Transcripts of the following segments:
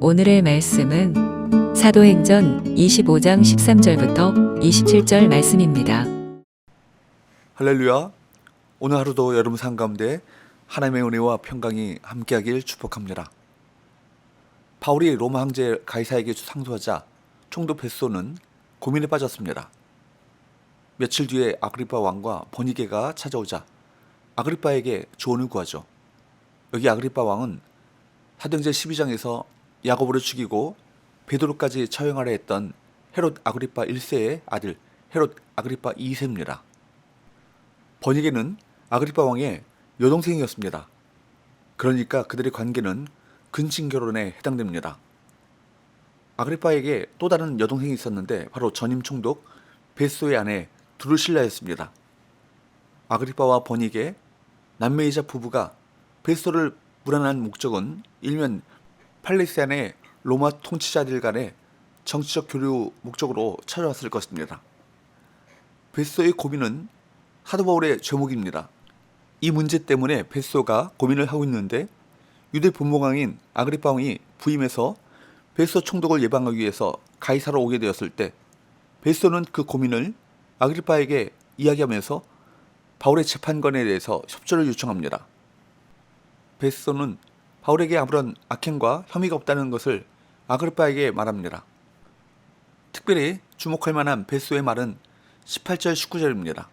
오늘의 말씀은 사도행전 25장 13절부터 27절 말씀입니다. 할렐루야. 오늘 하루도 여러분 삶 가운데 하나님의 은혜와 평강이 함께하길 축복합니다. 바울이 로마 황제 가이사에게 상소하자 총독 베소는 고민에 빠졌습니다. 며칠 뒤에 아그리파 왕과 버니게가 찾아오자 아그리파에게 조언을 구하죠. 여기 아그리파 왕은 사도행전 12장에서 야고보를 죽이고 베드로까지 처형하려 했던 헤롯 아그리파 1세의 아들 헤롯 아그리파 2세입니다. 버니게는 아그리파 왕의 여동생이었습니다. 그러니까 그들의 관계는 근친 결혼에 해당됩니다. 아그리파에게 또 다른 여동생이 있었는데 바로 전임 총독 베소의 아내 두루실라였습니다. 아그리파와 버니게 남매이자 부부가 베소를 불안한 목적은 일면 팔레스타인의 로마 통치자들 간의 정치적 교류 목적으로 찾아왔을 것입니다. 베소의 고민은 사도 바울의 죄목입니다. 이 문제 때문에 베소가 고민을 하고 있는데 유대 분봉왕인 아그리파 왕이 부임해서 베소 총독을 예방하기 위해서 가이사로 오게 되었을 때 베소는 그 고민을 아그리파에게 이야기하면서 바울의 재판관에 대해서 협조를 요청합니다. 베소는 바울에게 아무런 악행과 혐의가 없다는 것을 아그리파에게 말합니다. 특별히 주목할 만한 베소의 말은 18절 19절입니다.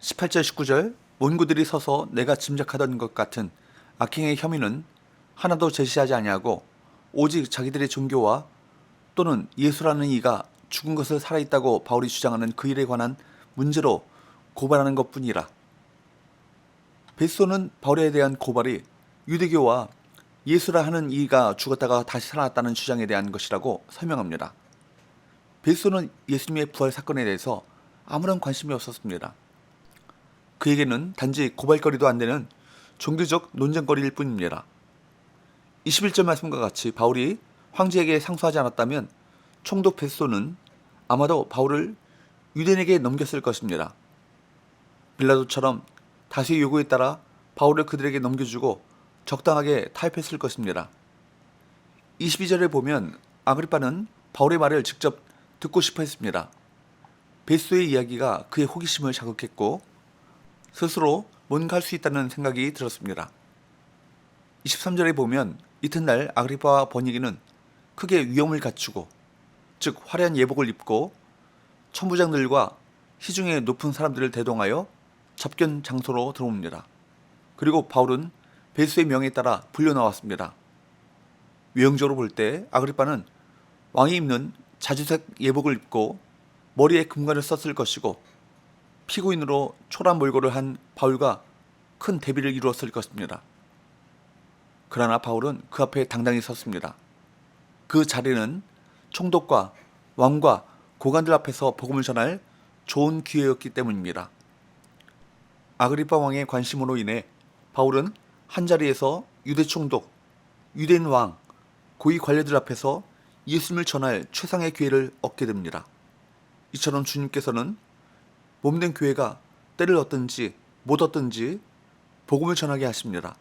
18절 19절 원고들이 서서 내가 짐작하던 것 같은 악행의 혐의는 하나도 제시하지 아니하고 오직 자기들의 종교와 또는 예수라는 이가 죽은 것을 살아있다고 바울이 주장하는 그 일에 관한 문제로 고발하는 것뿐이라. 베소는 바울에 대한 고발이 유대교와 예수라 하는 이가 죽었다가 다시 살아났다는 주장에 대한 것이라고 설명합니다. 베소는 예수님의 부활 사건에 대해서 아무런 관심이 없었습니다. 그에게는 단지 고발거리도 안 되는 종교적 논쟁거리일 뿐입니다. 21절 말씀과 같이 바울이 황제에게 상소하지 않았다면 총독 베소는 아마도 바울을 유대인에게 넘겼을 것입니다. 빌라도처럼 다수의 요구에 따라 바울을 그들에게 넘겨주고 적당하게 타협했을 것입니다. 22절에 보면 아그리파는 바울의 말을 직접 듣고 싶어 했습니다. 베소의 이야기가 그의 호기심을 자극했고 스스로 뭔가 할 수 있다는 생각이 들었습니다. 23절에 보면 이튿날 아그리파와 버니기는 크게 위험을 갖추고 즉 화려한 예복을 입고 천부장들과 시중의 높은 사람들을 대동하여 접견 장소로 들어옵니다. 그리고 바울은 베스의 명에 따라 불려 나왔습니다. 외형적으로 볼 때 아그리파는 왕이 입는 자주색 예복을 입고 머리에 금관을 썼을 것이고 피고인으로 초란 몰골을 한 바울과 큰 대비를 이루었을 것입니다. 그러나 바울은 그 앞에 당당히 섰습니다. 그 자리는 총독과 왕과 고관들 앞에서 복음을 전할 좋은 기회였기 때문입니다. 아그리파 왕의 관심으로 인해 바울은 한 자리에서 유대 총독, 유대인 왕, 고위 관료들 앞에서 예수님을 전할 최상의 기회를 얻게 됩니다. 이처럼 주님께서는 몸된 교회가 때를 얻든지 못 얻든지 복음을 전하게 하십니다.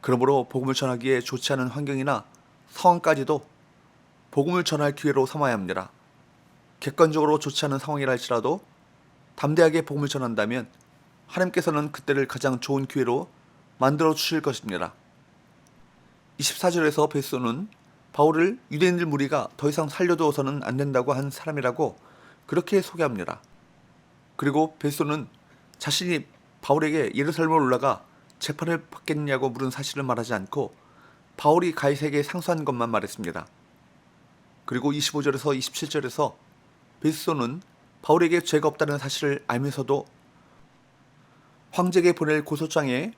그러므로 복음을 전하기에 좋지 않은 환경이나 상황까지도 복음을 전할 기회로 삼아야 합니다. 객관적으로 좋지 않은 상황이라 할지라도 담대하게 복음을 전한다면 하나님께서는 그때를 가장 좋은 기회로 만들어 주실 것입니다. 24절에서 베소는 바울을 유대인들 무리가 더 이상 살려두어서는 안 된다고 한 사람이라고 그렇게 소개합니다. 그리고 베소는 자신이 바울에게 예루살렘을 올라가 재판을 받겠냐고 물은 사실을 말하지 않고 바울이 가이사에게 상소한 것만 말했습니다. 그리고 25절에서 27절에서 베소는 바울에게 죄가 없다는 사실을 알면서도 황제에게 보낼 고소장에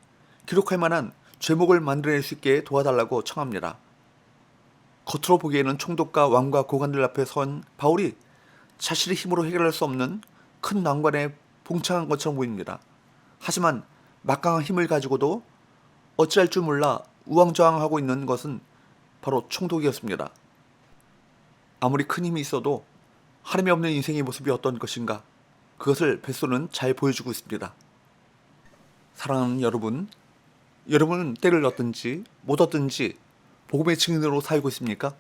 기록할 만한 죄목을 만들어낼 수 있게 도와달라고 청합니다. 겉으로 보기에는 총독과 왕과 고관들 앞에 선 바울이 자신의 힘으로 해결할 수 없는 큰 난관에 봉착한 것처럼 보입니다. 하지만 막강한 힘을 가지고도 어찌할 줄 몰라 우왕좌왕하고 있는 것은 바로 총독이었습니다. 아무리 큰 힘이 있어도 하나님이 없는 인생의 모습이 어떤 것인가 그것을 베소는 잘 보여주고 있습니다. 사랑하는 여러분, 여러분은 때를 얻든지 못 얻든지 복음의 증인으로 살고 있습니까?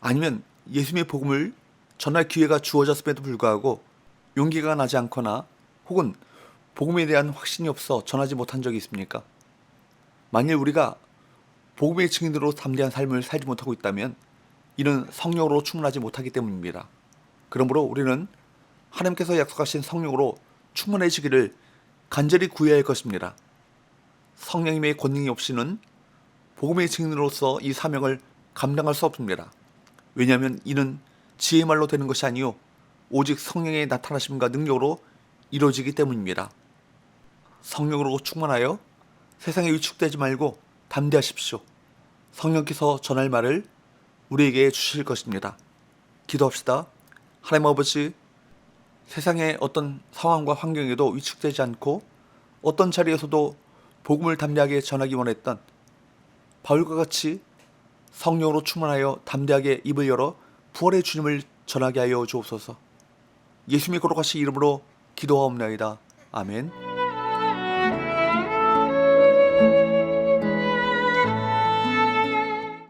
아니면 예수님의 복음을 전할 기회가 주어졌음에도 불구하고 용기가 나지 않거나 혹은 복음에 대한 확신이 없어 전하지 못한 적이 있습니까? 만일 우리가 복음의 증인으로 담대한 삶을 살지 못하고 있다면 이는 성령으로 충분하지 못하기 때문입니다. 그러므로 우리는 하나님께서 약속하신 성령으로 충만해지기를 간절히 구해야 할 것입니다. 성령님의 권능이 없이는 복음의 증인으로서 이 사명을 감당할 수 없습니다. 왜냐하면 이는 지혜 말로 되는 것이 아니요 오직 성령의 나타나심과 능력으로 이루어지기 때문입니다. 성령으로 충만하여 세상에 위축되지 말고 담대하십시오. 성령께서 전할 말을 우리에게 주실 것입니다. 기도합시다. 하나님 아버지, 세상의 어떤 상황과 환경에도 위축되지 않고 어떤 자리에서도 복음을 담대하게 전하기 원했던 바울과 같이 성령으로 충만하여 담대하게 입을 열어 부활의 주님을 전하게 하여 주옵소서. 예수님의 거룩하신 이름으로 기도하옵나이다. 아멘.